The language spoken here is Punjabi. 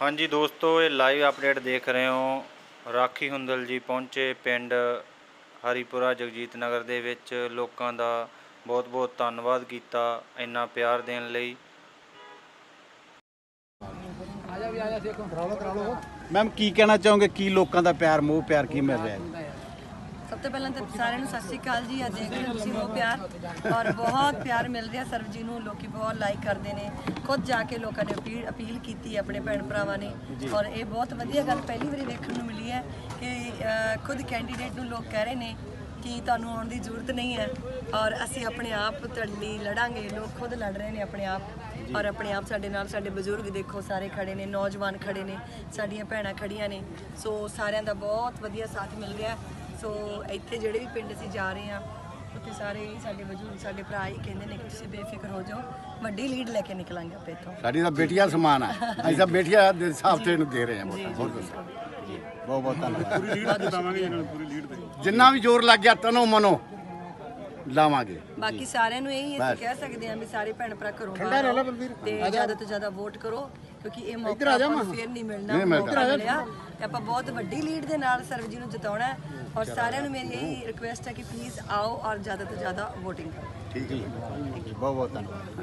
ਹਾਂਜੀ ਦੋਸਤੋ, ਇਹ ਲਾਈਵ ਅਪਡੇਟ ਦੇਖ ਰਹੇ ਹੋ। ਰਾਖੀ ਹੁੰਦਲ ਜੀ ਪਹੁੰਚੇ ਪਿੰਡ ਹਰੀਪੁਰਾ ਜਗਜੀਤ ਨਗਰ ਦੇ ਵਿੱਚ। ਲੋਕਾਂ ਦਾ ਬਹੁਤ ਬਹੁਤ ਧੰਨਵਾਦ ਕੀਤਾ ਇੰਨਾ ਪਿਆਰ ਦੇਣ ਲਈ। ਮੈਮ ਕੀ ਕਹਿਣਾ ਚਾਹੋਗੇ? ਕੀ ਲੋਕਾਂ ਦਾ ਪਿਆਰ, ਮੋਹ, ਪਿਆਰ ਕੀ ਮਿਲ ਰਿਹਾ ਹੈ ਸਭ ਤੋਂ ਪਹਿਲਾਂ ਤਾਂ ਸਾਰਿਆਂ ਨੂੰ ਸਤਿ ਸ਼੍ਰੀ ਅਕਾਲ ਜੀ। ਅੱਜ ਦੇਖ ਰਹੇ ਹੋ ਤੁਸੀਂ ਉਹ ਪਿਆਰ ਔਰ ਬਹੁਤ ਪਿਆਰ ਮਿਲ ਰਿਹਾ ਸਰਬ ਜੀ ਨੂੰ। ਲੋਕੀ ਬਹੁਤ ਲਾਈਕ ਕਰਦੇ ਨੇ। ਖੁਦ ਜਾ ਕੇ ਲੋਕਾਂ ਨੇ ਅਪੀਲ ਅਪੀਲ ਕੀਤੀ ਆਪਣੇ ਭੈਣ ਭਰਾਵਾਂ ਨੇ। ਔਰ ਇਹ ਬਹੁਤ ਵਧੀਆ ਗੱਲ ਪਹਿਲੀ ਵਾਰੀ ਵੇਖਣ ਨੂੰ ਮਿਲੀ ਹੈ ਕਿ ਖੁਦ ਕੈਂਡੀਡੇਟ ਨੂੰ ਲੋਕ ਕਹਿ ਰਹੇ ਨੇ ਕਿ ਤੁਹਾਨੂੰ ਆਉਣ ਦੀ ਜ਼ਰੂਰਤ ਨਹੀਂ ਹੈ। ਔਰ ਅਸੀਂ ਆਪਣੇ ਆਪ ਲਈ ਲੜਾਂਗੇ। ਲੋਕ ਖੁਦ ਲੜ ਰਹੇ ਨੇ ਆਪਣੇ ਆਪ। ਔਰ ਆਪਣੇ ਆਪ ਸਾਡੇ ਨਾਲ ਸਾਡੇ ਬਜ਼ੁਰਗ ਦੇਖੋ ਸਾਰੇ ਖੜੇ ਨੇ ਨੌਜਵਾਨ ਖੜੇ ਨੇ ਸਾਡੀਆਂ ਭੈਣਾਂ ਖੜੀਆਂ ਨੇ। ਸੋ ਸਾਰਿਆਂ ਦਾ ਬਹੁਤ ਵਧੀਆ ਸਾਥ ਮਿਲ ਰਿਹਾ। ਸੋ ਇੱਥੇ ਜਿਹੜੇ ਵੀ ਪਿੰਡ ਅਸੀਂ ਜਾ ਰਹੇ ਹਾਂ ਉੱਥੇ ਸਾਰੇ ਹੀ ਸਾਡੇ ਬਜ਼ੁਰਗ ਸਾਡੇ ਭਰਾ ਹੀ ਕਹਿੰਦੇ ਨੇ ਕਿ ਤੁਸੀਂ ਬੇਫਿਕਰ ਹੋ ਜਾਓ ਵੱਡੀ ਲੀਡ ਲੈ ਕੇ ਨਿਕਲਾਂਗੇ ਆਪਾਂ ਇੱਥੋਂ। ਸਾਡੀ ਤਾਂ ਬੇਟੀਆਂ ਸਮਾਨ ਆ। ਅਸੀਂ ਤਾਂ ਬੇਟੀਆਂ ਦੇ ਹਿਸਾਬ ਤੇ ਇਹਨੂੰ ਦੇ ਰਹੇ ਹੋਰ ਦੱਸੋ ਬਹੁਤ ਬਹੁਤ ਧੰਨਵਾਦ। ਪੂਰੀ ਲੀਡ ਜਿਤਾਵਾਂਗੇ ਇਹਨਾਂ ਨੂੰ ਪੂਰੀ ਲੀਡ ਦੇ ਜਿੰਨਾ ਵੀ ਜ਼ੋਰ ਲੱਗ ਗਿਆ ਤਨੋ ਮਨੋ ਲਾਵਾਂਗੇ। ਬਾਕੀ ਸਾਰਿਆਂ ਨੂੰ ਇਹੀ ਅਸੀਂ ਕਹਿ ਸਕਦੇ ਹਾਂ ਵੀ ਸਾਰੇ ਭੈਣ ਭਰਾ ਤੇ ਜ਼ਿਆਦਾ ਤੋਂ ਜ਼ਿਆਦਾ ਵੋਟ ਕਰੋ। ਕਿਉਂਕਿ ਇਹ ਮੌਕਾ ਆਪਾਂ ਨੂੰ ਫੇਰ ਨਹੀਂ ਮਿਲਣਾ ਮੌਕਾ ਮਿਲਿਆ ਤੇ ਆਪਾਂ ਬਹੁਤ ਵੱਡੀ ਲੀਡ ਦੇ ਨਾਲ ਸਰਵ ਜੀ ਨੂੰ ਜਿਤਾਉਣਾ ਹੈ। ਔਰ ਸਾਰਿਆਂ ਨੂੰ ਮੇਰੀ ਇਹੀ ਰਿਕੁਐਸਟ ਹੈ ਕਿ ਪਲੀਜ਼ ਆਓ ਔਰ ਜ਼ਿਆਦਾ ਤੋਂ ਜ਼ਿਆਦਾ VOTING ਕਰੋ। ਠੀਕ ਹੈ ਜੀ। ਬਹੁਤ ਬਹੁਤ ਧੰਨਵਾਦ।